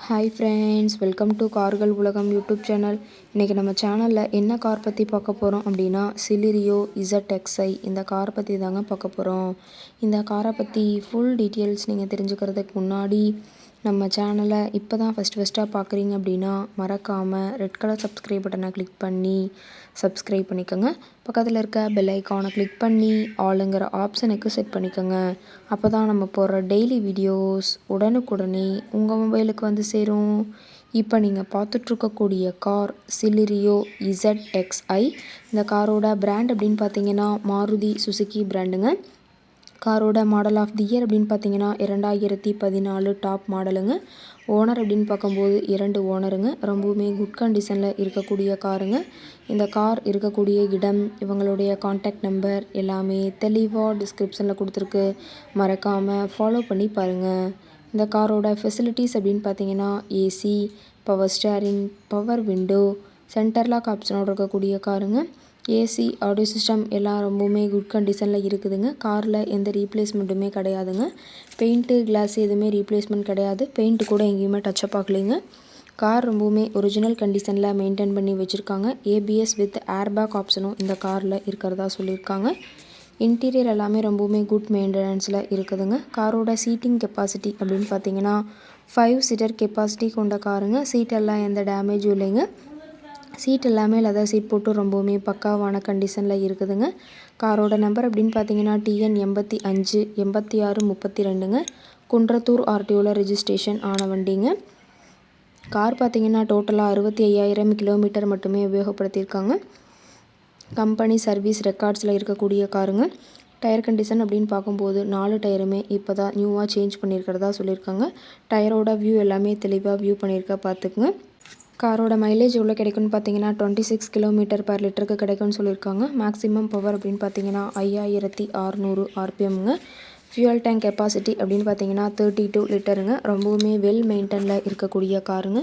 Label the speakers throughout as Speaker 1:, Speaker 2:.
Speaker 1: Hi friends welcome to கார்கள் உலகம் YouTube channel இன்றைக்கி நம்ம சேனலில் என்ன கார் பற்றி பார்க்க போகிறோம் அப்படின்னா சிலிரியோ இசட் எக்ஸ்ஐ இந்த கார் பற்றி தாங்க பார்க்க போகிறோம் இந்த காரை பற்றி ஃபுல் டீட்டெயில்ஸ் நீங்கள் தெரிஞ்சுக்கிறதுக்கு முன்னாடி நம்ம சேனலை இப்போ தான் ஃபஸ்ட் ஃபஸ்ட்டாக பார்க்குறீங்க அப்படின்னா மறக்காமல் ரெட் கலர் சப்ஸ்கிரைப் பட்டனை கிளிக் பண்ணி சப்ஸ்கிரைப் பண்ணிக்கோங்க. பக்கத்தில் இருக்க பெல் ஐக்கானை கிளிக் பண்ணி ஆளுங்கிற ஆப்ஷனுக்கு செட் பண்ணிக்கோங்க. அப்போ தான் நம்ம போடுற டெய்லி வீடியோஸ் உடனுக்குடனே உங்கள் மொபைலுக்கு வந்து சேரும். இப்போ நீங்கள் பார்த்துட்ருக்கக்கூடிய கார் சிலிரியோ இசட் எக்ஸ்ஐ இந்த காரோட பிராண்ட் அப்படின்னு பார்த்தீங்கன்னா மாருதி சுசுக்கி பிராண்டுங்க காரோட மாடல் ஆஃப் தி இயர் அப்படின்னு பார்த்தீங்கன்னா இரண்டாயிரத்தி பதினாலு டாப் மாடலுங்க ஓனர் அப்படின்னு பார்க்கும்போது இரண்டு ஓனருங்க ரொம்பவுமே குட் கண்டிஷனில் இருக்கக்கூடிய காருங்க இந்த கார் இருக்கக்கூடிய இடம் இவங்களுடைய காண்டாக்ட் நம்பர் எல்லாமே தெளிவாக டிஸ்கிரிப்ஷனில் கொடுத்துருக்கு. மறக்காமல் ஃபாலோ பண்ணி பாருங்கள் இந்த காரோட ஃபெசிலிட்டிஸ் அப்படின்னு பார்த்தீங்கன்னா AC power steering power window centre lock ஆப்ஷனோடு இருக்கக்கூடிய காருங்க ஏசி ஆடியோ சிஸ்டம் எல்லாம் ரொம்பவுமே குட் கண்டிஷனில் இருக்குதுங்க. காரில் எந்த ரீப்ளேஸ்மெண்ட்டுமே கிடையாதுங்க. பெயிண்ட்டு கிளாஸ் எதுவுமே ரீப்ளேஸ்மெண்ட் கிடையாது. பெயிண்ட்டு கூட எங்கேயுமே டச்சப் ஆகலைங்க. கார் ரொம்பவுமே ஒரிஜினல் கண்டிஷனில் மெயின்டைன் பண்ணி வச்சுருக்காங்க. ஏபிஎஸ் வித் ஏர்பேக் ஆப்ஷனும் இந்த காரில் இருக்கிறதா சொல்லியிருக்காங்க. இன்டீரியர் எல்லாமே ரொம்பவுமே குட் மெயின்டெனன்ஸில் இருக்குதுங்க. காரோட சீட்டிங் கெப்பாசிட்டி அப்படின்னு பார்த்தீங்கன்னா ஃபைவ் சீட்டர் கெப்பாசிட்டி கொண்ட காருங்க சீட்டெல்லாம் எந்த டேமேஜும் இல்லைங்க. சீட் எல்லாமே லெதர் சீட் போட்டு ரொம்பவுமே பக்காவான கண்டிஷனில் இருக்குதுங்க. காரோட நம்பர் அப்படின்னு பார்த்தீங்கன்னா டிஎன் எண்பத்தி அஞ்சு எண்பத்தி ஆறு முப்பத்தி ரெண்டுங்க. குன்றத்தூர் ஆர்டிஓவில் ரிஜிஸ்ட்ரேஷன் ஆன வண்டிங்க. கார் பார்த்தீங்கன்னா டோட்டலாக அறுபத்தி ஐயாயிரம் கிலோமீட்டர் மட்டுமே உபயோகப்படுத்தியிருக்காங்க. கம்பெனி சர்வீஸ் ரெக்கார்ட்ஸில் இருக்கக்கூடிய காருங்க. டயர் கண்டிஷன் அப்படின்னு பார்க்கும்போது நாலு டயருமே இப்போ தான் நியூவாக சேஞ்ச் பண்ணியிருக்கிறதா சொல்லியிருக்காங்க. டயரோட வியூ எல்லாமே தெளிவாக வியூ பண்ணியிருக்க பார்த்துக்குங்க. காரோட மைலேஜ் எவ்வளோ கிடைக்கும்னு பார்த்தீங்கன்னா டுவெண்ட்டி சிக்ஸ் கிலோமீட்டர் பர் லிட்டருக்கு கிடைக்கும்னு சொல்லியிருக்காங்க. மேக்ஸிமம் பவர் அப்படின்னு பார்த்தீங்கன்னா ஐயாயிரத்தி அறநூறு ஆர்பிஎம்ங்க ஃபியூயல் டேங்க் கெப்பாசிட்டி அப்படின்னு பார்த்தீங்கன்னா தேர்ட்டி டூ லிட்டருங்க ரொம்பவுமே வெல் மெயின்டனில் இருக்கக்கூடிய காருங்க.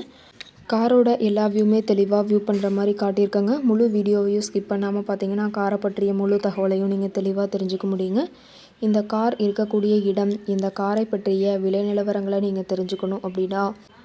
Speaker 1: காரோட எல்லா வியூமே தெளிவாக வியூ பண்ணுற மாதிரி காட்டியிருக்காங்க. முழு வீடியோவையும் ஸ்கிப் பண்ணாமல் பார்த்தீங்கன்னா காரை பற்றிய முழு தகவலையும் நீங்கள் தெளிவாக தெரிஞ்சுக்க முடியுங்க. இந்த கார் இருக்கக்கூடிய இடம் இந்த காரை பற்றிய விலை நிலவரங்களை நீங்கள் தெரிஞ்சுக்கணும் அப்படின்னா